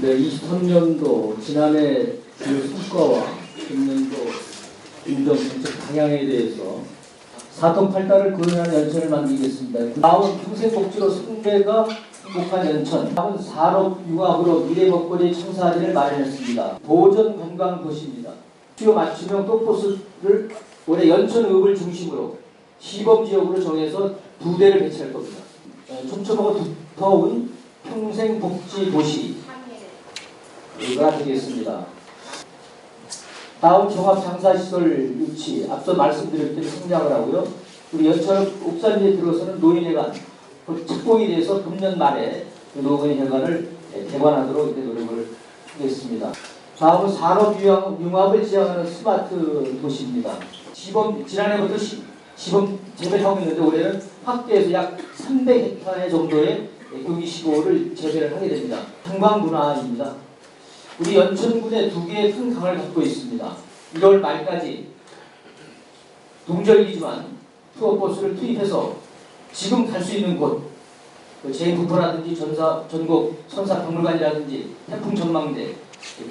네, 23년도 지난해 주 성과와 금년도 운정 정책 방향에 대해서 사통팔달을 구현하는 연천을 만들겠습니다. 다음 평생복지로 선배가 행복한 연천, 다음은 산업 융합으로 미래 먹거리 청사진을 마련했습니다. 보전 관광 도시입니다. 주요 맞춤형 또포스를 올해 연천읍을 중심으로 시범 지역으로 정해서 두 대를 배치할 겁니다. 어, 촘촘하고 두터운 평생복지 도시 가 되겠습니다. 다음 종합장사시설 유치 앞서 말씀드렸듯이 성장을 하고요. 우리 연천 옥산리에 들어서는 노인회관 그 착공이 돼서 금년 말에 그 노인회관을 개관하도록 노력을 하겠습니다. 다음은 산업융합을 지향하는 스마트 도시입니다. 시범 지난해부터 시, 시범 재배하고 있는데 올해는 확대해서 약 300헥타르 정도의 경기 시골을 재배를 하게 됩니다. 관광 문화입니다. 우리 연천군에 두 개의 큰 강을 갖고 있습니다. 1월 말까지 동절기지만 투어버스를 투입해서 지금 갈 수 있는 곳, 그 제부포라든지 전사, 전국 선사박물관이라든지 태풍 전망대,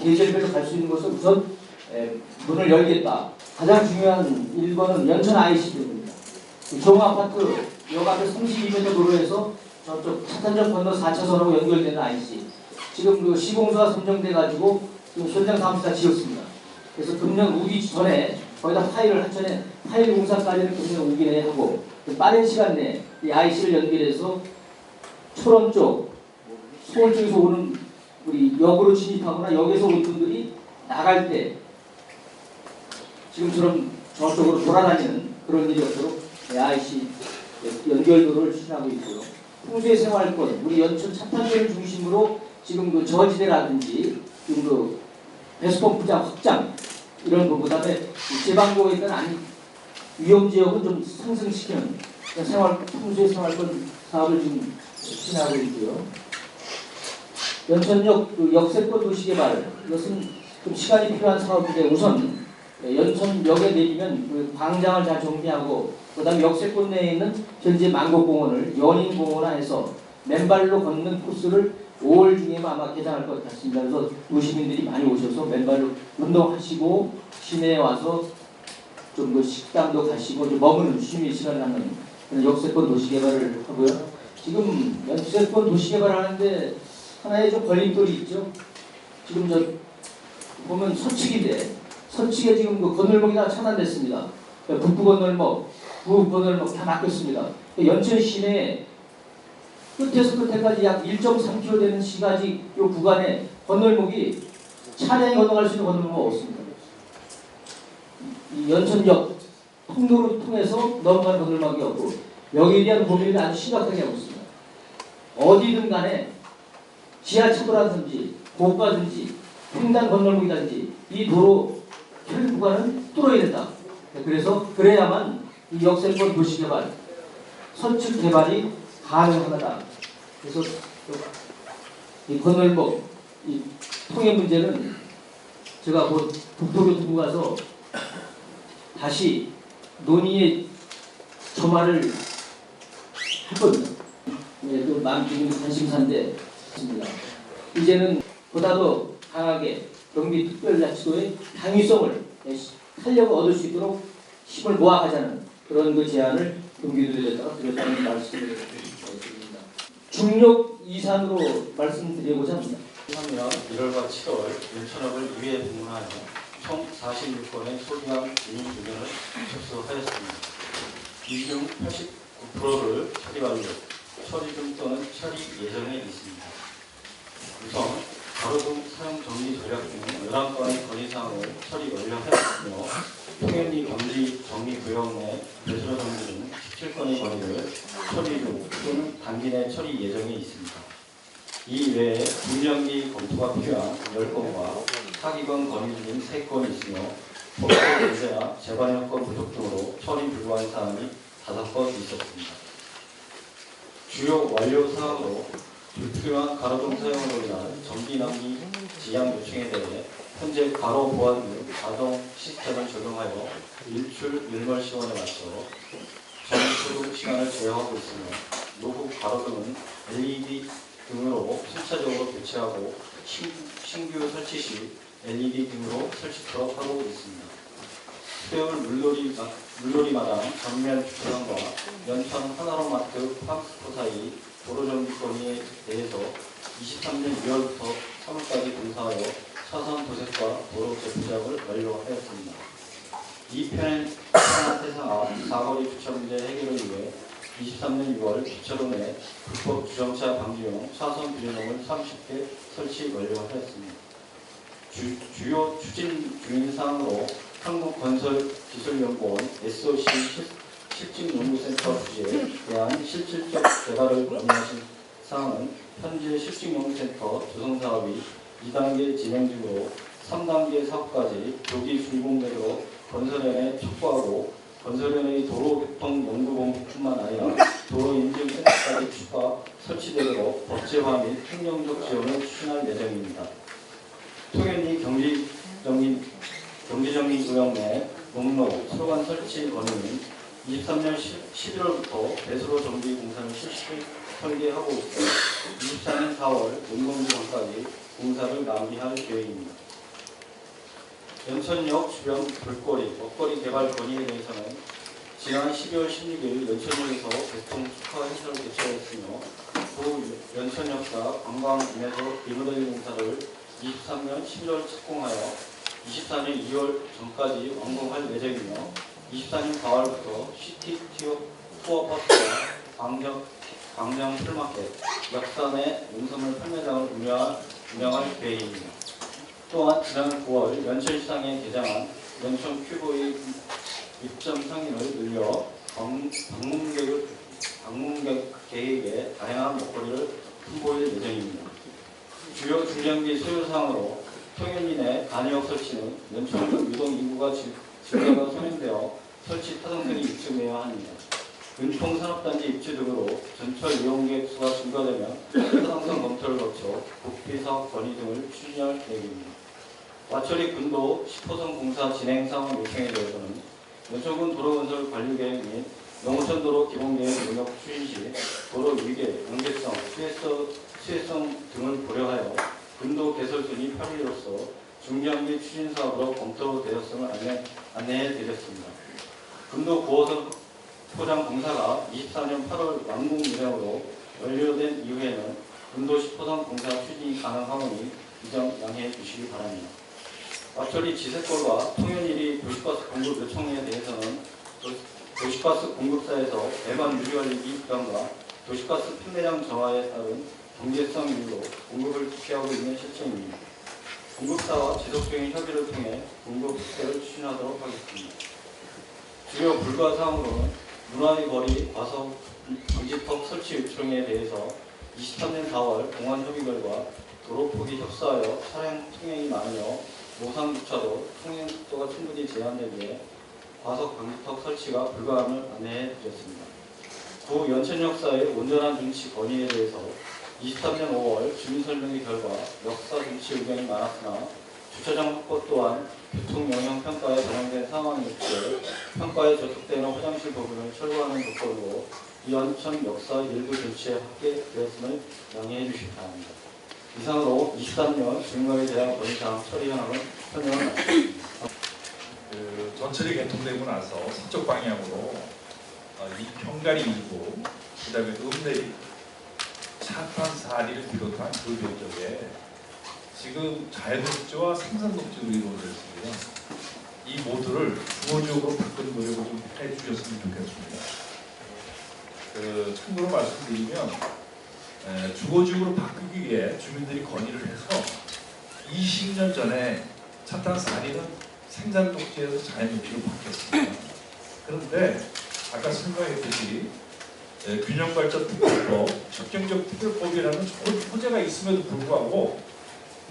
계절별로 갈 수 있는 곳을 우선 에, 문을 열겠다. 가장 중요한 1번은 연천 IC입니다. 종아파트 역 앞에 32m 도로에서 저쪽 차탄점 건너 4차선하고 연결되는 IC. 지금 그 시공사가 선정돼 가지고 지금 현장 사무실 다 지었습니다. 그래서 금년 우기 전에 거기다 파일을 하천에 파일 공사까지는 금년 우기 내에 하고 그 빠른 시간 내에 이 IC를 연결해서 초론 쪽 서울 쪽에서 오는 우리 역으로 진입하거나 역에서 온 분들이 나갈 때 지금처럼 저쪽으로 돌아다니는 그런 일이 없도록 이 IC 연결도를 추진하고 있고요. 풍수의 생활권, 우리 연천 차탄교를 중심으로 지금 그 저지대라든지 지금 그 배수펌프장 확장 이런 거 그다음에 제방도에 있는 아니 위험 지역은 좀 상승시키는 그런 생활 풍수의 생활권 사업을 지금 추진하고 있고요. 연천역 그 역세권 도시개발 이것은 좀 시간이 필요한 사업인데 우선 연천역에 내리면 그 광장을 잘 정비하고 그다음 역세권 내에 있는 현재 만곡공원을 연인공원화해서 맨발로 걷는 코스를 5월 중에만 아마 개장할 것 같습니다. 그래서 도시민들이 많이 오셔서 맨발로 운동하시고 시내에 와서 좀 그 식당도 가시고 좀 머무는 시간을 하는 그런 역세권 도시 개발을 하고요. 지금 역세권 도시 개발 하는데 하나의 좀 걸림돌이 있죠. 지금 저 보면 서측인데 서측에 지금 그 건널목이 다 차단됐습니다. 북부 건널목, 부부 건널목 다 막혔습니다. 연천 시내에 끝에서 끝에까지 약 1.3km 되는 시가지 이 구간에 건널목이 차량이 건너갈 수 있는 건널목이 없습니다. 이 연천역 통로를 통해서 넘어가는 건널목이 없고 여기에 대한 고민을 아주 심각하게 하고 있습니다. 어디든 간에 지하철이라든지 고가든지 횡단 건널목이든지 이 도로 현 구간은 뚫어야 된다. 그래서 그래야만 이 역세권 도시개발, 선축 개발이 가능하다. 그래서 이 건널목, 이 통행 문제는 제가 곧 국토교통부 가서 다시 논의의 점화를 할 겁니다. 예, 또 마음 관심사인데 있습니다. 이제는 보다도 강하게 경기 특별자치도의 당위성을 하려고 얻을 수 있도록 힘을 모아가자는 그런 그 제안을 경기도에다가 드렸다는 말씀을 드립니다. 중력 이산으로 말씀드리고자 합니다. 작년 1월과 7월 연천업을 2회 방문하여 총 46건의 소기관 이민 의견을 접수하였습니다. 이중 89%를 처리 완료, 처리 중 또는 처리 예정에 있습니다. 우선 가로등 사용 정리 전략 중 11건의 건의사항을 처리 완료하였으며 통행리 경지 정리 구역 내 배수로 정리 등 17건의 건의를 처리 중 또는 단기 내 처리 예정에 있습니다. 이 외에 분명히 검토가 필요한 10건과 사기건 건의 중인 3건이 있으며 법적 문제나 재반영권 부족 등으로 처리 불가한 사항이 5건 있었습니다. 주요 완료 사항으로 불필요한 가로등 사용으로 인한 전기 낭비 지양 요청에 대해 현재 가로 보안 등 자동 시스템을 적용하여 일출 일몰 시간에 맞춰 전초등 시간을 제어하고 있으며 노후 가로등은 LED 등으로 순차적으로 교체하고 신, 신규 설치 시 LED 등으로 설치토록 하고 있습니다. 수요일 물놀이, 마- 물놀이마당 전면 주차장과 연천 하나로마트 팜스코 사이 도로정비 건의에 대해서 23년 2월부터 3월까지 공사하여 차선 도색과 도로 재포장을 완료하였습니다. 이 하나 태상화 사거리 주차 문제 해결을 위해 23년 6월 주차로 내 불법 주정차 방지용 차선 규제등을 30개 설치 완료하였습니다. 주, 주요 추진 중인 사항으로 한국건설기술연구원 SOC 실- 실직연구센터 주재에 대한 실질적 개발을 권유하신 사항은 현재 실직연구센터 조성 사업이 2단계 진행 중으로 3단계 사업까지 조기 준공되도록 건설연에 촉구하고 건설연의 도로 교통 연구본부뿐만 아니라 도로 인증 센터까지 추가 설치되도록 법제화 및 행정적 지원을 추진할 예정입니다. 통연이 경기정인 경기정인 구역 내 목록 수로관 설치 건의는 23년 11월부터 배수로 정비 공사를 실시 설계하고 있어 24년 4월 운동기 전까지 공사를 마무리할 계획입니다. 연천역 주변 볼거리, 먹거리 개발 건의에 대해서는 지난 12월 16일 연천역에서 대통 축하 행사를 개최했으며 또 연천역사 관광인에서 리모델링 공사를 23년 11월 착공하여 24년 2월 전까지 완공할 예정이며 24년 4월부터 시티 티어 투어 버스와 광정, 광정 풀마켓, 역산의 농산물 판매장을 운영할 계획입니다. 또한 지난 9월 연천시장에 개장한 연천 큐브의 입점 상인을 늘려 방- 방문객을 방문객 계획에 다양한 먹거리를 홍보할 예정입니다. 주요 중장기 통일리 내 간이역 설치는 연천 유동 인구가 지- 증가가 선행되어 설치 타당성이 입증해야 합니다. 은통산업단지 입주 등으로 전철 이용객 수가 증가되면 타당성 검토를 거쳐 국비사업 건의 등을 추진할 계획입니다. 와처리 군도 10호선 공사 진행 상황 요청에 대해서는 연천군 도로건설 관리계획 및 영천도로 기본계획 능력 추진 시 도로 위계, 연계성, 수혜성, 등을 고려하여 군도 개설 순위 8위로서 중장 및 추진 사업으로 검토되었음을 안내, 안내해 드렸습니다. 군도 9호선 포장 공사가 24년 8월 완공 예정으로 완료된 이후에는 군도 10호선 공사 추진이 가능하오니 이 점 양해해 주시기 바랍니다. 와처리 지세골과 통연일이 도시가스 공급 요청에 대해서는 도- 도시가스 공급사에서 대만 유리관리기 부담과 도시가스 판매량 저하에 따른 경제성 이유로 공급을 기피하고 있는 실정입니다. 공급사와 지속적인 협의를 통해 공급 확대를 추진하도록 하겠습니다. 주요 불가 사항으로는 문화의 거리 과속 방지턱 설치 요청에 대해서 23년 4월 공안 협의 결과 도로 폭이 협소하여 차량 통행이 많으며 모상 주차도 통행 속도가 충분히 제한되기에 과속 방지턱 설치가 불가함을 안내해 드렸습니다. 구 연천역사의 온전한 준치 건의에 대해서 23년 5월 주민설명회 결과 역사 준치 의견이 많았으나 주차장 확보 또한 교통 영향 평가에 반영된 대해 평가에 저촉되는 화장실 부분을 철거하는 조건으로 이연천 역사 일부 조치에 합계 되었음을 양해해 주시기 바랍니다. 이상으로 23년 주민과에 대한 건의사항 처리 현황을 설명을. 그 전철이 개통되고 나서 서쪽 방향으로 어, 이 평가리 일부, 그다음에 읍내리, 차탄 사리를 비롯한 그 면적에 지금 자연녹지와 생산녹지로 이루어져 있습니다. 이 모두를 주거지역으로 바꾸는 노력을 좀 해주셨으면 좋겠습니다. 그 참고로 말씀드리면 에, 주거지역으로 바꾸기 위해 주민들이 건의를 해서 20년 전에 차탄 사리는 생산 녹지에서 자연 녹지로 바뀌었습니다. 그런데 아까 설명했듯이 에, 균형발전 특별법, 협경적 특별법이라는 좋은 호재가 있음에도 불구하고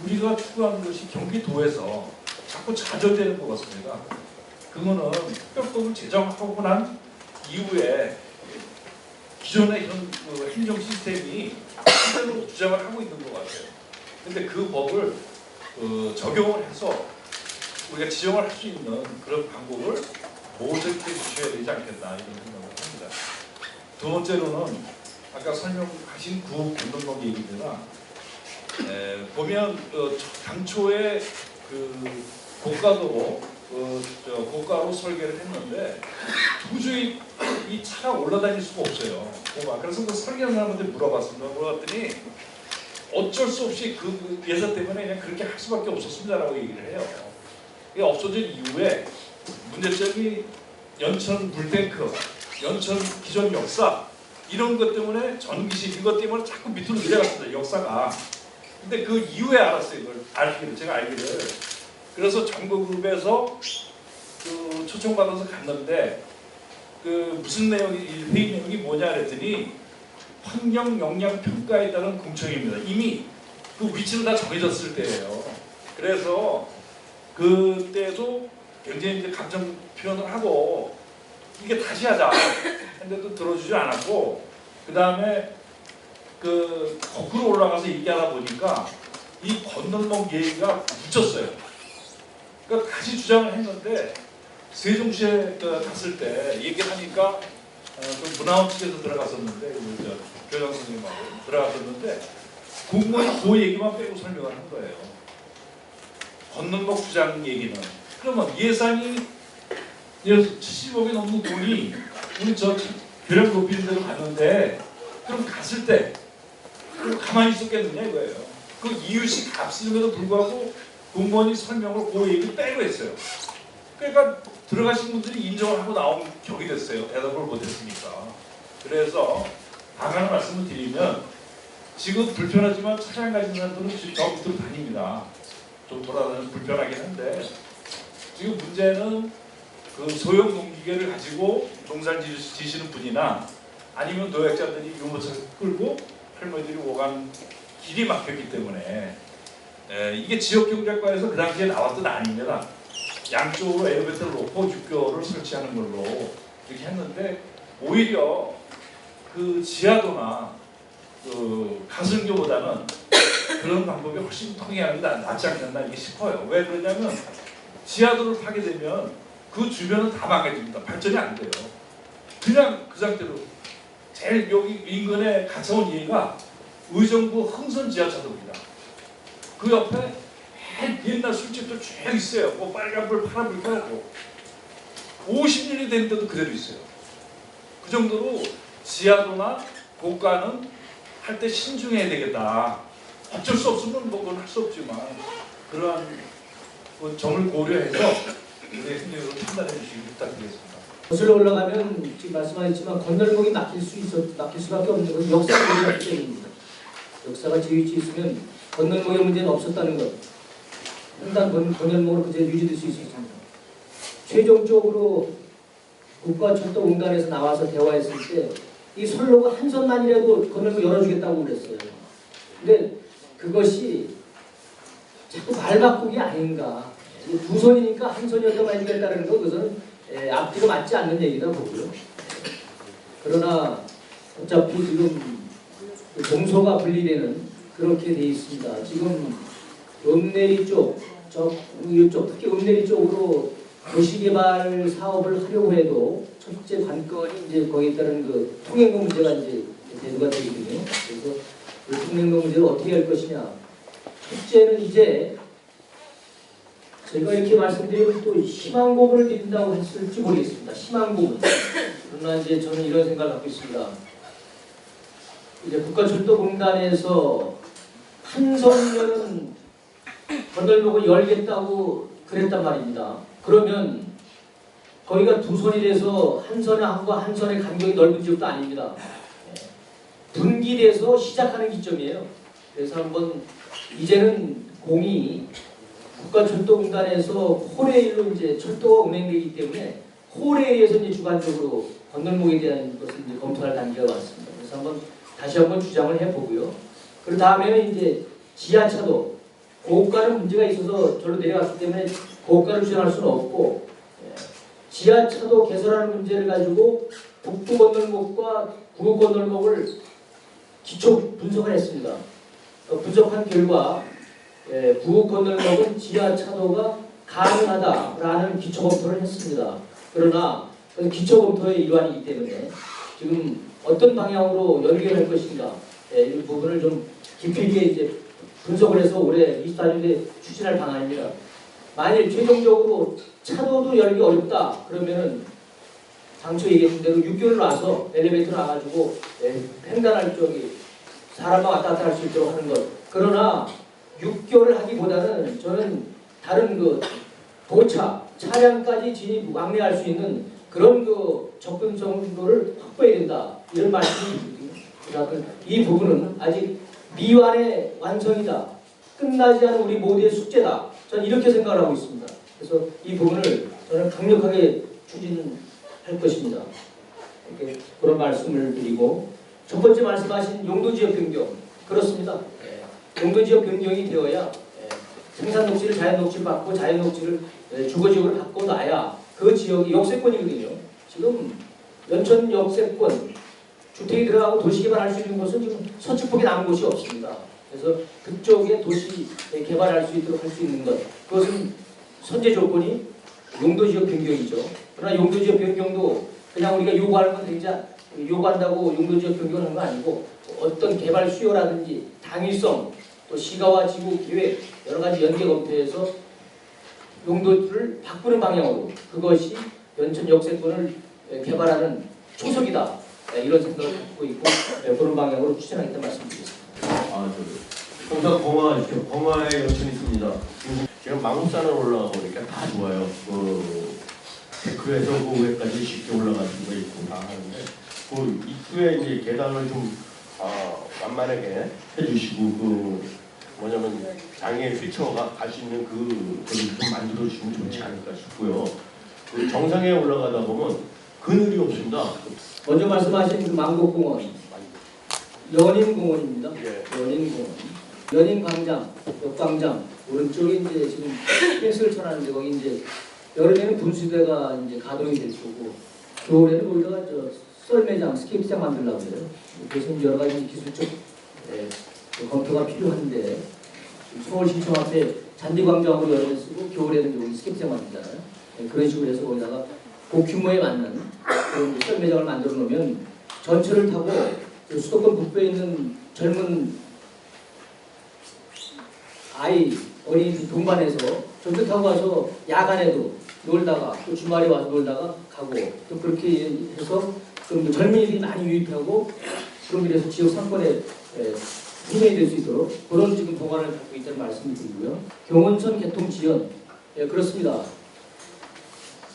우리가 추구하는 것이 경기도에서 자꾸 좌절되는 것 같습니다. 그거는 특별법을 제정하고 난 이후에 기존의 이런 그 행정 시스템이 그대로 주장을 하고 있는 것 같아요. 근데 그 법을 어, 적용을 해서 우리가 지정을 할 수 있는 그런 방법을 모색해 주셔야 되지 않겠나 이런 생각을 합니다. 두 번째로는 아까 설명하신 구 건너뛰기 얘기입니다. 에, 보면 어, 당초에 그 고가도로 어, 저 고가로 설계를 했는데 도 이 차가 올라다닐 수가 없어요. 그래서 그 설계하는 사람한테 물어봤습니다. 물어봤더니 어쩔 수 없이 그, 그 예산 때문에 그냥 그렇게 할 수밖에 없었습니다라고 얘기를 해요. 이게 없어진 이후에 문제점이 연천 물탱크, 연천 기존 역사 이런 것 때문에 전기실 이것 때문에 자꾸 밑으로 내려갔습니다. 역사가. 근데 그 이후에 알았어요. 이걸 알기를 제가 알기를. 그래서 정보그룹에서 그 초청받아서 갔는데 그 무슨 내용이 이 회의 내용이 뭐냐 그랬더니 환경 영향 평가에 따른 공청입니다. 이미 그 위치는 다 정해졌을 때예요. 그래서 그때도 굉장히 이제 감정 표현을 하고 이게 다시 하자 했는데도 들어주지 않았고 그 다음에 그 거꾸로 올라가서 얘기하다 보니까 이 건널목 얘기가 붙였어요. 그러니까 다시 주장을 했는데 세종시에 그 갔을 때 얘기하니까 어, 그 문화원 측에서 들어갔었는데 교장 선생님하고 들어갔었는데 공무원이 그 얘기만 빼고 설명을 한 거예요. 건널목 주장 얘기는 그러면 예산이 70억이 넘는 돈이 우리 저 교량 높이는 데로 갔는데 그럼 갔을 때 가만히 있었겠느냐 이거예요. 그 이유식 값임에도 불구하고 공무원이 설명을 그 얘기를 빼고 했어요. 그러니까 들어가신 분들이 인정을 하고 나온 격이 됐어요. 대답을 못했으니까. 그래서 다가는 말씀을 드리면 지금 불편하지만 차량 가진 사람들은 저 밑으로 다닙니다. 좀 돌아다니면 불편하긴 한데 지금 문제는 그 소형 농기계를 가지고 농사를 지- 지시는 분이나 아니면 노약자들이 유모차를 끌고 할머니들이 오간 길이 막혔기 때문에 에, 이게 지역경제과에서 그 당시에 나왔던 아닙니다. 양쪽으로 엘리베이터를 놓고 육교를 설치하는 걸로 이렇게 했는데 오히려 그 지하도나 그 가슴교보다는 그런 방법이 훨씬 통행하는 게 낫- 낫지 않겠나 이게 싶어요. 왜 그러냐면 지하도를 파게 되면 그 주변은 다 망가집니다. 발전이 안 돼요. 그냥 그 상태로 제일 여기 인근에 가까운 예가 의정부 흥선 지하차도입니다. 그 옆에 맨 옛날 술집도 쭉 있어요. 뭐 빨간불, 파란불 켜놓고 50년이 됐는데도 그대로 있어요. 그 정도로 지하도나 고가는 할 때 신중해야 되겠다. 어쩔 수 없으면 뭐 그건 할 수 없지만 그러한 그 점을 고려해서 우리 행정으로 판단해 주시기 부탁드리겠습니다. 거슬러 올라가면 지금 말씀하셨지만 건널목이 막힐 수 있어 막힐 수밖에 없는 것은 역사가 문제이기 때문입니다. 역사가 지위치 있으면 건널목의 문제는 없었다는 것. 일단 건, 건널목으로 그대로 유지될 수 있습니다. 최종적으로 국가철도 공단에서 나와서 대화했을 때 이 선로가 한 선만이라도 건널목 열어주겠다고 그랬어요. 근데 그것이 자꾸 말 바꾸기 아닌가. 이두 선이니까 한 선이었던 말이겠다는 거 그것은 에, 앞뒤가 맞지 않는 얘기다 보고요. 그러나 어차피 지금 그 동서가 분리되는 그렇게 돼 있습니다. 지금 읍내리 쪽, 저 이쪽 특히 읍내리 쪽으로 도시개발 사업을 하려고 해도 첫째 관건이 이제 거기에 따른 그 통행로 문제가 이제 대두가 되거든요. 그래서 그 통행로 문제를 어떻게 할 것이냐. 첫째는 이제 제가 이렇게 말씀드리면 또 심한 고문을 드린다고 했을지 모르겠습니다. 심한 고문. 그러나 이제 저는 이런 생각을 갖고 있습니다. 이제 국가철도공단에서 한성년은 건널목을 열겠다고 그랬단 말입니다. 그러면 거기가 두 선이 돼서 한 선과 한 선의 간격이 넓은 지역도 아닙니다. 예. 분기돼서 시작하는 기점이에요. 그래서 한번 이제는 공이 국가철도공단에서 홀레일로 이제 철도가 운행되기 때문에 의해서 이제 주관적으로 건널목에 대한 것을 이제 검토할 단계가 왔습니다. 그래서 한번 다시 한번 주장을 해보고요. 그 다음에는 이제 지하차도 고가는 문제가 있어서 절로 내려갔기 때문에 고가를 주장할 수는 없고 예, 지하차도 개설하는 문제를 가지고 북부 건널목과 구급 건널목을 기초 분석을 했습니다. 어, 분석한 결과 예, 부국 건널목은 지하차도가 가능하다라는 기초 검토를 했습니다. 그러나 그 기초 검토의 일환이기 때문에 지금 어떤 방향으로 연결할 것인가 예, 이 부분을 좀 깊이 있게 이제 분석을 해서 올해 24년에 추진할 방안입니다. 만일 최종적으로 차도도 열기 어렵다 그러면은 당초 얘기했던 대로 6개월 나서 엘리베이터 나가지고 예, 횡단할 쪽이 사람과 왔다 갔다 할 수 있도록 하는 것. 그러나 6개월을 하기보다는 저는 다른 그 도차 차량까지 진입 왕래할 수 있는 그런 그 접근성도를 확보해야 된다 이런 말씀이. 그러니까 이 부분은 아직 미완의 완성이다. 끝나지 않은 우리 모두의 숙제다. 저는 이렇게 생각을 하고 있습니다. 그래서 이 부분을 저는 강력하게 추진할 것입니다. 이렇게 그런 말씀을 드리고 첫 번째 말씀하신 용도지역 변경 그렇습니다. 예. 용도지역 변경이 되어야 예. 생산 녹지를 자연 녹지를 받고 자연 녹지를 예, 주거지역으로 바꿔놔야 그 지역이 역세권이거든요. 지금 연천 역세권 주택이 들어가고 도시 개발할 수 있는 곳은 지금 서쪽폭에 남은 곳이 없습니다. 그래서 그쪽에 도시 개발할 수 있도록 할 수 있는 것 그것은 선제 조건이 용도지역 변경이죠. 그러나 용도지역 변경도 그냥 우리가 요구하는 건 않- 요구한다고 용도지역 변경하는 거 아니고 어떤 개발 수요라든지 당위성 또 시가와 지구 계획 여러 가지 연계 검토해서 용도를 바꾸는 방향으로 그것이 연천 역세권을 에, 개발하는 초석이다 에, 이런 생각을 갖고 있고 에, 그런 방향으로 추진하겠다 말씀드리겠습니다. 아, 저 항상 공화 있죠. 공화에 연천이 있습니다. 지금 제가 망산을 올라가 보니까 다 좋아요. 그 데크에서 그 위에까지 쉽게 올라갈 수가 있고 다 하는데 그 입구에 이제 계단을 좀 아, 완만하게 해주시고 그 뭐냐면 장애 휠체어가 갈 수 있는 그 거를 좀 만들어 주시면 좋지 않을까 싶고요. 그 정상에 올라가다 보면 그늘이 없습니다. 먼저 말씀하신 그 망곡공원 연인공원입니다. 예. 연인공원 연인광장 역광장 오른쪽에 이제 지금 펜스를 쳐놨는데 거기 이제 여름에는 분수대가 이제 가동이 될 거고 겨울에는 거기다가 저 썰매장 스케이트장 만들려고 해요. 그래서 여러 가지 기술적 예, 그 검토가 필요한데 서울시청 앞에 잔디광장으로 여름에 쓰고 겨울에는 여기 스케이트장 만들잖아요. 예, 그런 식으로 해서 거기다가 고규모에 맞는 그런 이제 썰매장을 만들어 놓으면 전철을 타고 그 수도권 북부에 있는 젊은 아이 어린 동반해서 전철 타고 가서 야간에도 놀다가 또 주말에 와서 놀다가 가고 또 그렇게 해서 좀 젊은이들이 많이 유입하고 그런 일에서 지역 상권에 에, 분명히 될수 있도록 그런 지금 보관을 갖고 있다는 말씀을 드리고요. 경원천 개통 지연 예, 그렇습니다.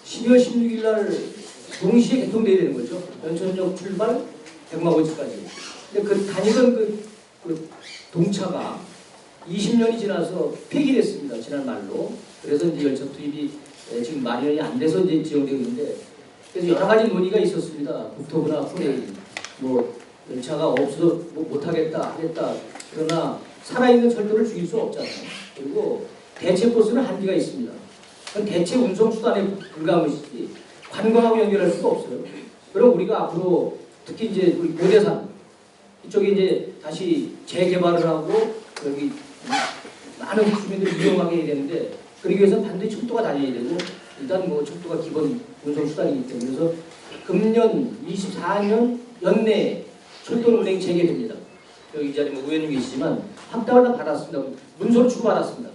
12월 16일 날 동시에 개통돼야 되는 거죠. 연천역 출발 백마고지까지. 근데 그 다니던 그, 그 동차가 20년이 지나서 폐기됐습니다. 지난 말로. 그래서 이제 열차 투입이 예, 지금 마련이 안 돼서 이제 지연되고 있는데 그래서 여러 가지 논의가 있었습니다. 국토부나 후레이 뭐 열차가 없어서 뭐 못하겠다 하겠다. 그러나 살아있는 철도를 죽일 수 없잖아요. 그리고 대체 버스는 한계가 있습니다. 대체 운송 수단에 불과한 것이지 관광하고 연결할 수가 없어요. 그럼 우리가 앞으로 특히 이제 우리 고대산 이쪽에 이제 다시 재개발을 하고 여기 많은 주민들이 이용하게 해야 되는데 그러기 위해서는 반드시 척도가 다녀야 되고 일단 뭐 척도가 기본 운송 수단이기 때문에 그래서 금년 24년 연내에 철도 운행이 재개됩니다. 여기 이 자리에 뭐 의원님 계시지만 확답을 다 받았습니다. 문서를 주고받았습니다.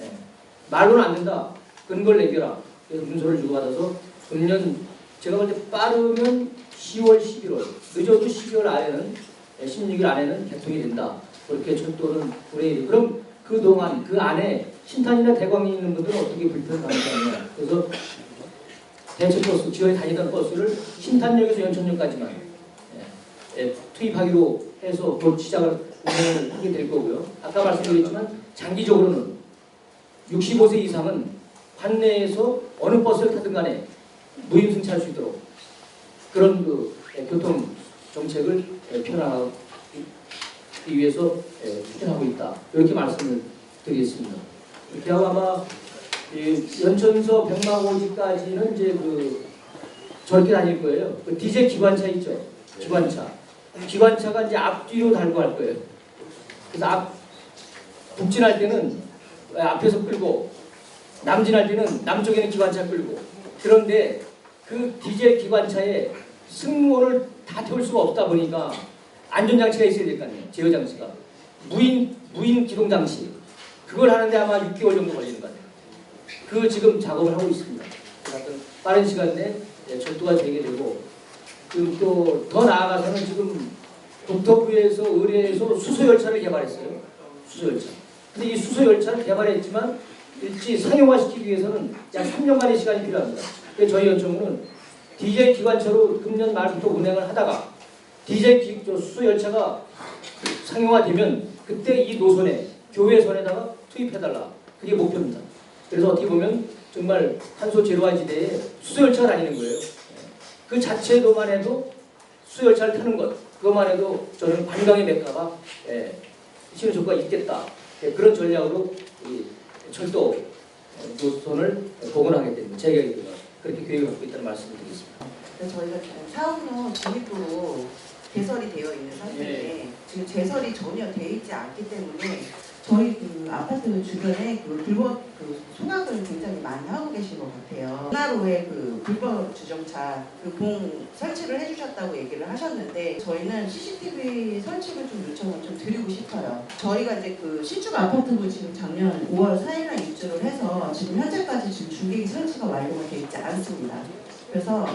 예. 말로는 안 된다. 근거를 내겨라. 그래서 문서를 주고받아서 금년 제가 볼 때 빠르면 10월, 11월, 늦어도 12월 안에는 16일 안에는 개통이 된다. 그렇게 철도는 불행이 그럼 그 동안 그 안에 신탄이나 대광이 있는 분들은 어떻게 불편을 감수하느냐. 그래서 대체 버스, 지역에 다니던 버스를 신탄역에서 연천역까지만 예, 예, 투입하기로 해서 곧 시작을 운행을 하게 될 거고요. 아까 말씀드렸지만 장기적으로는 65세 이상은 관내에서 어느 버스를 타든 간에 무임 승차할 수 있도록 그런 그 예, 교통 정책을 예, 편하기 위해서 예, 추진하고 있다. 이렇게 말씀을 드리겠습니다. 하고 아마 이 연천서 백마고지까지는 이제 그 저렇게 다닐 거예요. 그 디젤 기관차 있죠. 기관차. 기관차가 이제 앞뒤로 달고 할 거예요. 그래서 앞 북진할 때는 앞에서 끌고 남진할 때는 남쪽에는 기관차 끌고 그런데 그 디젤 기관차에 승무원을 다 태울 수가 없다 보니까 안전장치가 있어야 될 거 아니에요. 제어 장치가. 무인 무인 기동 장치. 그걸 하는데 아마 6개월 정도 걸리는 것 같아요. 그 지금 작업을 하고 있습니다. 빠른 시간 내에 예, 철도가 되게 되고 그리고 또 더 나아가서는 지금 국토부에서 의뢰해서 수소열차를 개발했어요. 수소열차. 근데 이 수소열차를 개발했지만 일찍 상용화시키기 위해서는 약 3년간의 시간이 필요합니다. 그래서 저희 연청은 디젤 기관차로 금년 말부터 운행을 하다가 디젤 기, 저 수소열차가 상용화되면 그때 이 노선에 교외선에다가 투입해달라. 그게 목표입니다. 그래서 어떻게 보면 정말 탄소 제로화 시대에 수소열차가 다니는 거예요. 그 자체도만 해도 수소열차를 타는 것, 그것만 해도 저는 관광의 메카가 예, 실현 효과가 있겠다. 예, 그런 전략으로 이 철도 어, 노선을 복원하게 됩니다. 재개혁입니다. 그렇게 계획을 갖고 있다는 말씀을 드리겠습니다. 그래서 저희가 지금 사업용 중립도로 개설이 되어 있는 상태인데 지금 제설이 전혀 되어 있지 않기 때문에 저희 그 아파트 주변에 그 불법 그 소각을 굉장히 많이 하고 계신 것 같아요. 하나로의 그 불법 주정차 그 봉 설치를 해주셨다고 얘기를 하셨는데 저희는 CCTV 설치를 좀 요청을 좀 드리고 싶어요. 저희가 이제 그 신축 아파트부 지금 작년 5월 4일날 입주를 해서 지금 현재까지 지금 중계기 설치가 완료가 되어 있지 않습니다. 그래서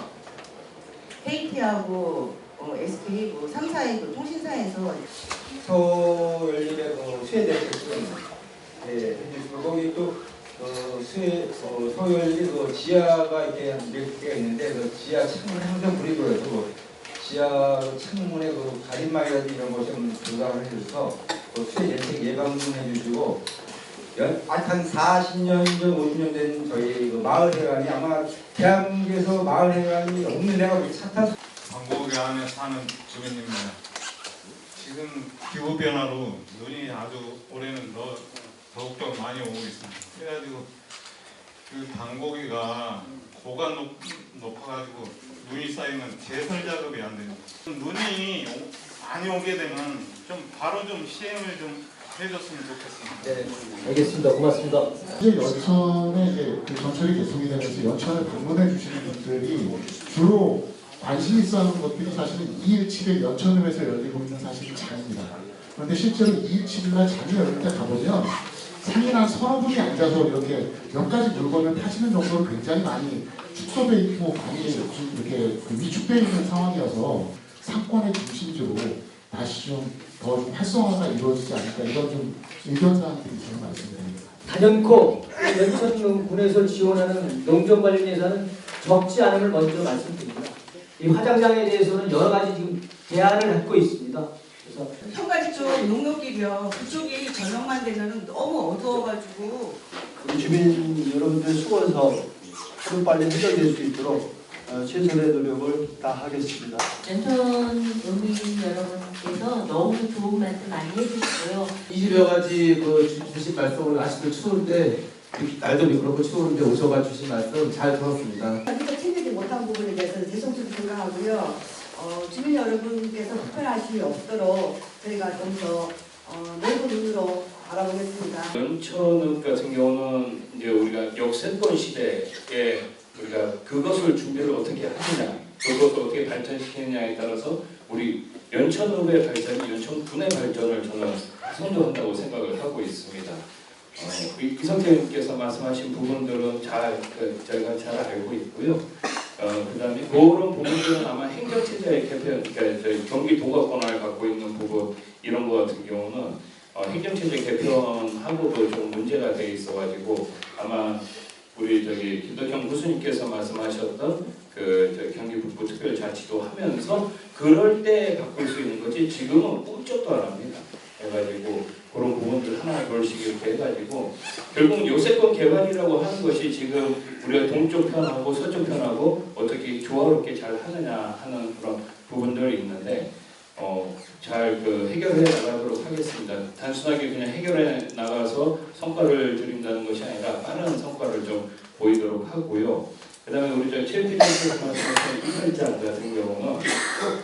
KT하고 어, SK 뭐 3사의 그 통신사에서 서열림의 그 수혜대책은 예, 그리고 거기 또 어, 수혜 어, 서열림 그 지하가 이렇게 한몇 개가 있는데 그 지하 창문 항상 불이 들어서 그 지하 창문에 그 가림막이라든지 이런 것좀 조사를 해줘서 그 대책 예방 좀 해주시고 연, 한 40년 전 50년 된 저희 그 마을 회관이 아마 대한민국에서 마을 회관이 없는 데가 타서 광고계 안에 사는 주민입니다. 지금 기후 변화로 눈이 아주 올해는 더 더욱더 많이 오고 있습니다. 그래가지고 그 방고기가 고가 높, 높아가지고 눈이 쌓이면 제설 작업이 안 됩니다. 눈이 오- 많이 오게 되면 좀 바로 좀 시행을 좀 해줬으면 좋겠습니다. 네, 알겠습니다. 고맙습니다. 이제 연천에 이제 그 전철이 개통이 되면서 연천을 방문해 주시는 분들이 주로 관심 있어 하는 것들이 사실은 217일 연천읍에서 열리고 있는 사실이 장입니다. 그런데 실제로 217일날 장이 열릴 때 가보면 상인 한 서너 분이 앉아서 이렇게 몇 가지 물건을 타시는 정도로 굉장히 많이 축소돼 있고 많이 좀 이렇게 그 위축돼 있는 상황이어서 상권의 중심지로 다시 좀 더 활성화가 이루어지지 않을까 이런 좀 의견 사항들이 있어서 말씀드립니다. 단연코 연천군에서 지원하는 농정 관련 예산은 적지 않음을 먼저 말씀드립니다. 이 화장장에 대해서는 여러 가지 지금 대안을 갖고 있습니다. 그래서 현관이 쪽 농협길이요. 그쪽이 전력만 되면 너무 어두워가지고 우리 주민 여러분들 사업 하루 빨리 해결될 수 있도록 어, 최선의 노력을 다하겠습니다. 연천 도민 여러분께서 너무 좋은 말씀 많이 해주시고요. 20여 가지 그 주- 주신 말씀을 아직도 추운데 날도 미끄럽고 추운데 오셔가 주신 말씀 잘 들었습니다. 저희가 챙기지 못한 부분에 대해서 하고요. 어, 주민 여러분께서 불편하심이 없도록 저희가 좀더 어, 넓은 눈으로 바라보겠습니다. 연천읍 같은 경우는 이제 우리가 역세권 시대에 우리가 그것을 준비를 어떻게 하느냐, 그것을 어떻게 발전시키느냐에 따라서 우리 연천읍의 발전이 연천군의 발전을 저는 선도한다고 생각을 하고 있습니다. 어, 이- 이성태님께서 말씀하신 부분들은 잘 그, 저희가 잘 알고 있고요. 어, 그 다음에 그런 부분들은 아마 행정체제의 개편, 그러니까 저희 경기도가 권한을 갖고 있는 부분 이런 거 같은 경우는 어, 행정체제 개편하고도 좀 문제가 돼 있어가지고 아마 우리 저기 김덕형 교수님께서 말씀하셨던 그 경기 북부 특별자치도 하면서 그럴 때 바꿀 수 있는 거지 지금은 꿈쩍도 안 합니다. 해가지고 그런 부분들 하나 둘씩 이렇게 해가지고 결국 요새권 개발이라고 하는 것이 지금 우리가 동쪽 편하고 서쪽 편하고 어떻게 조화롭게 잘 하느냐 하는 그런 부분들이 있는데 어, 잘 그 해결해 나가도록 하겠습니다. 단순하게 그냥 해결해 나가서 성과를 드린다는 것이 아니라 빠른 성과를 좀 보이도록 하고요. 그 다음에 우리 저 최피디님께서 말씀하신 이팔자 같은 경우는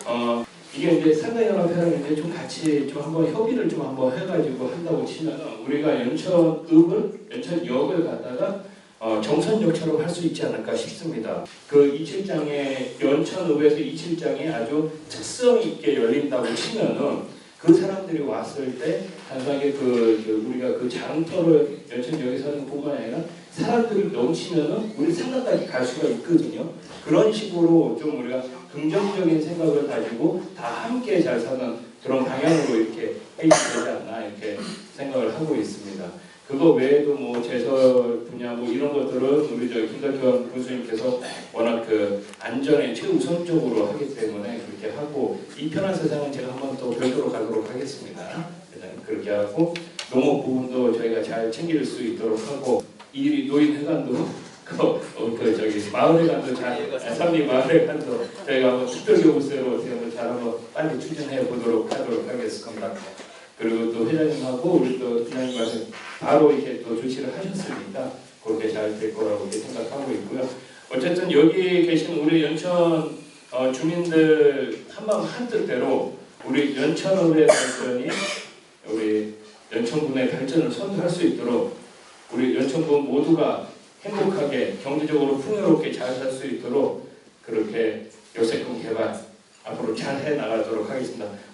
어, 이게 이제 상가연합 회랑 이제 좀 같이 좀 한번 협의를 좀 한번 해가지고 한다고 치면은 우리가 연천읍을 연천역을 갖다가 어, 정선역처럼 할 수 있지 않을까 싶습니다. 그 이칠장에 연천읍에서 이칠장이 아주 특성 있게 열린다고 치면은 그 사람들이 왔을 때 단순하게 그, 그 우리가 그 장터를 연천역에서 하는 뿐만 아니라 사람들이 넘치면은 우리 상가까지 갈 수가 있거든요. 그런 식으로 좀 우리가 긍정적인 생각을 가지고 다 함께 잘 사는 그런 방향으로 이렇게 해야 되지 않나 이렇게 생각을 하고 있습니다. 그거 외에도 뭐 제설 분야 뭐 이런 것들은 우리 저 김덕현 교수님께서 워낙 그 안전에 최우선적으로 하기 때문에 그렇게 하고 이 편한 세상은 제가 한번 또 별도로 가도록 하겠습니다. 그렇게 하고 농업 부분도 저희가 잘 챙길 수 있도록 하고 이 노인 회관도 그, 어, 그 저기 마을회관도 잘 삼리 마을회관도 저희가 한번 특별 교부세로 어떻게 한번 잘 한번 빨리 추진해 보도록 하도록 하겠습니다. 그리고 또 회장님하고 우리 또 부장님 말씀 바로 이렇게 또 조치를 하셨으니까 그렇게 잘 될 거라고 생각하고 있고요. 어쨌든 여기 계신 우리 연천 어, 주민들 한마음 한뜻대로 우리 연천읍의 발전이 우리 연천군의 발전을 선도할 수 있도록 우리 연천군 모두가 행복하게 경제적으로 풍요롭게 잘 살 수 있도록 그렇게 역세권 개발 앞으로 잘 해 나가도록 하겠습니다.